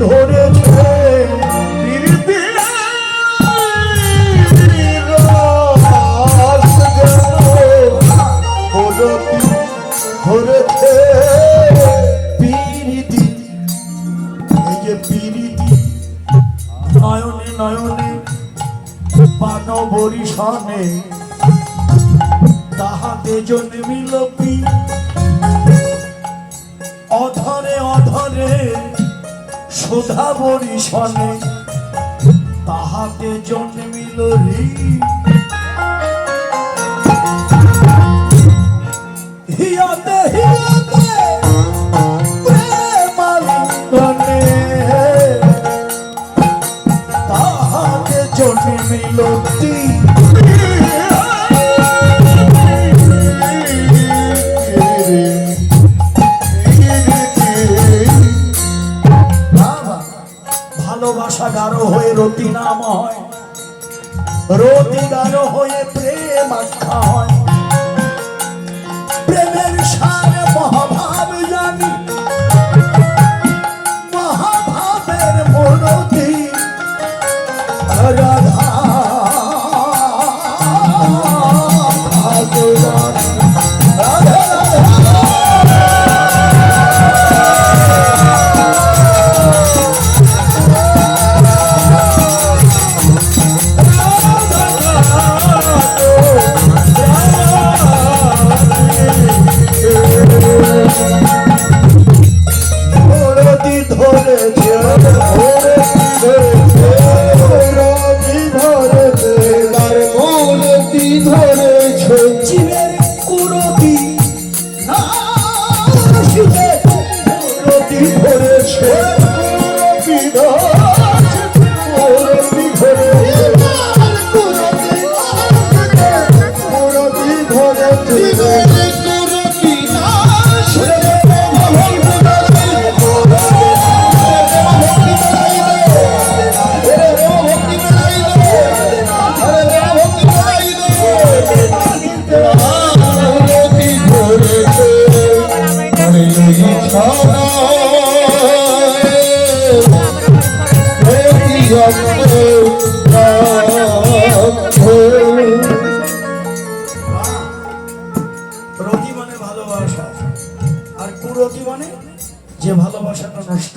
ধরেছে ধরেছে প্রীতি এই যে প্রীতি নয়নে নয়নে পান তাহাতে জন্মিল অধরে অধরে সুধা বরিশনে তাহাতে জন্মিল রি। নাম হয়। রতি গাঢ় হয়ে প্রেম আখ্যা হয়। প্রেমের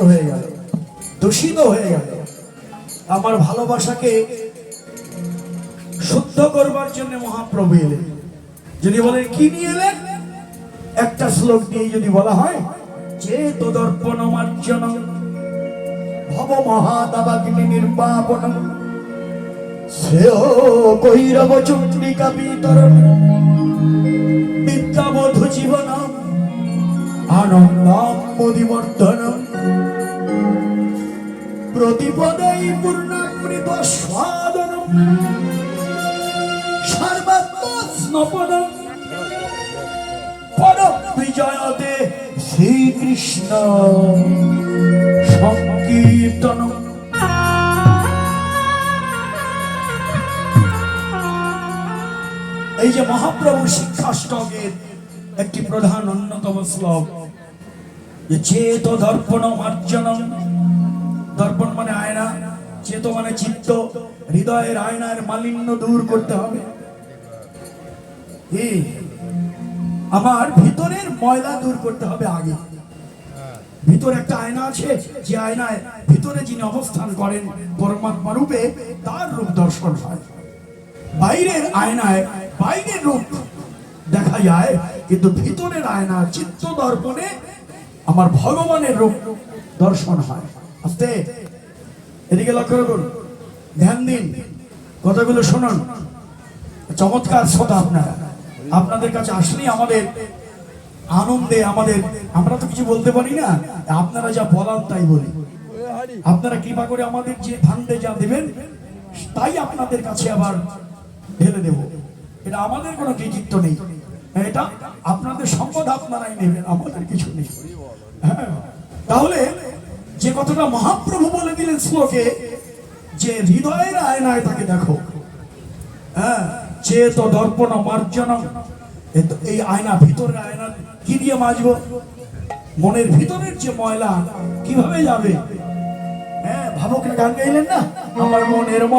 হয়ে গেল, দূষিত হয়ে গেল। আমার ভালোবাসাকে শুদ্ধ করবার জন্য মহাপ্রভু এলেন। যদি বলেন, কি নিয়ে এলেন? একটা শ্লোক দিয়ে যদি বলা হয়, যে তদর্পণ মার্জন, ভব মহাদাবাগ্নি নির্বাপন, শ্রেয় কৈরব চন্ডিকা বিতরণ বিদ্যাবধু জীবন আনন্দম মুদিবর্ধন প্রতিপদৈ পূর্ণামৃত স্বাদন সর্বাত্ম স্নপন পর বিজয়তে শ্রীকৃষ্ণ। সংকীর্তন এই যে মহাপ্রভু শিক্ষাষ্টকের একটি প্রধান অন্যতম শ্লোক, যে চেত দর্পণ মার্জন দর্পণ মানে আয়না চেত মানে চিত্ত, হৃদয়ের আয়নার মালিন্য দূর করতে হবে। আমার ভিতরের ময়লা দূর করতে হবে আগে। ভিতরে একটা আয়না আছে, যে আয়নায় ভিতরে যিনি অবস্থান করেন, পরমাত্মা রূপে তার রূপ দর্শন হয়। বাইরের আয়নায় বাইরের রূপ দেখা যায়, কিন্তু ভিতরের আয়না চিত্ত দর্পণে আমার ভগবানের রূপ দর্শন হয়। আস্তে। এদিকে লক্ষ্য করুন ধ্যান দিন। কথাগুলো শুনুন। চমৎকার শ্রোতা আপনারা। আপনাদের কাছে আসলেই আমাদের আনন্দে আমাদের আমরা তো কিছু বলতে পারি না। আপনারা যা বলার তাই বলি। আপনারা কৃপা করে আমাদের যে ফান্ডে যা দেবেন, তাই আপনাদের কাছে আবার ঢেলে দেব। এটা আমাদের কোনো কৃতিত্ব নেই। এটা আপনাদের সম্পদ আপনারাই নেবেন, আমাদের কিছু নেই। হ্যাঁ। তাহলে কথাটা মহাপ্রভু বলে দিলেন শ্লোকে, যে হৃদয়ের আয়নায় তাকে দেখো। হ্যাঁ চেত দর্পণ মার্জন এই আয়না, ভিতরের আয়না, কি দিয়ে মাজবো? মনের ভিতরের যে ময়লা, কীভাবে যাবে? হ্যাঁ ভাবকরা গান গাইলেন না? আমার মনের